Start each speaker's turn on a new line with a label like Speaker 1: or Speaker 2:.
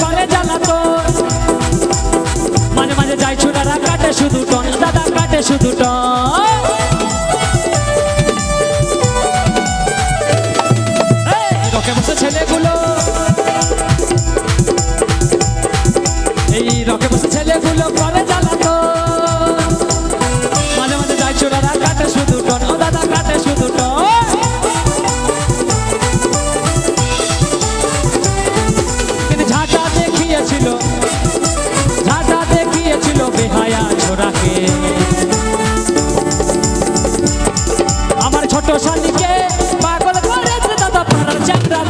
Speaker 1: করে জ্বালাতো মাঝে মাঝে যাই ছুটারা কাটে শুধু টন। দাদা কাটে শুধু টন। রকে বসে ছেলেগুলো। এই রকে বসে ছেলেগুলো করে রাখে। আমার ছোট শালিকে পাগল করেছে দাদা পাড়ার চাকরা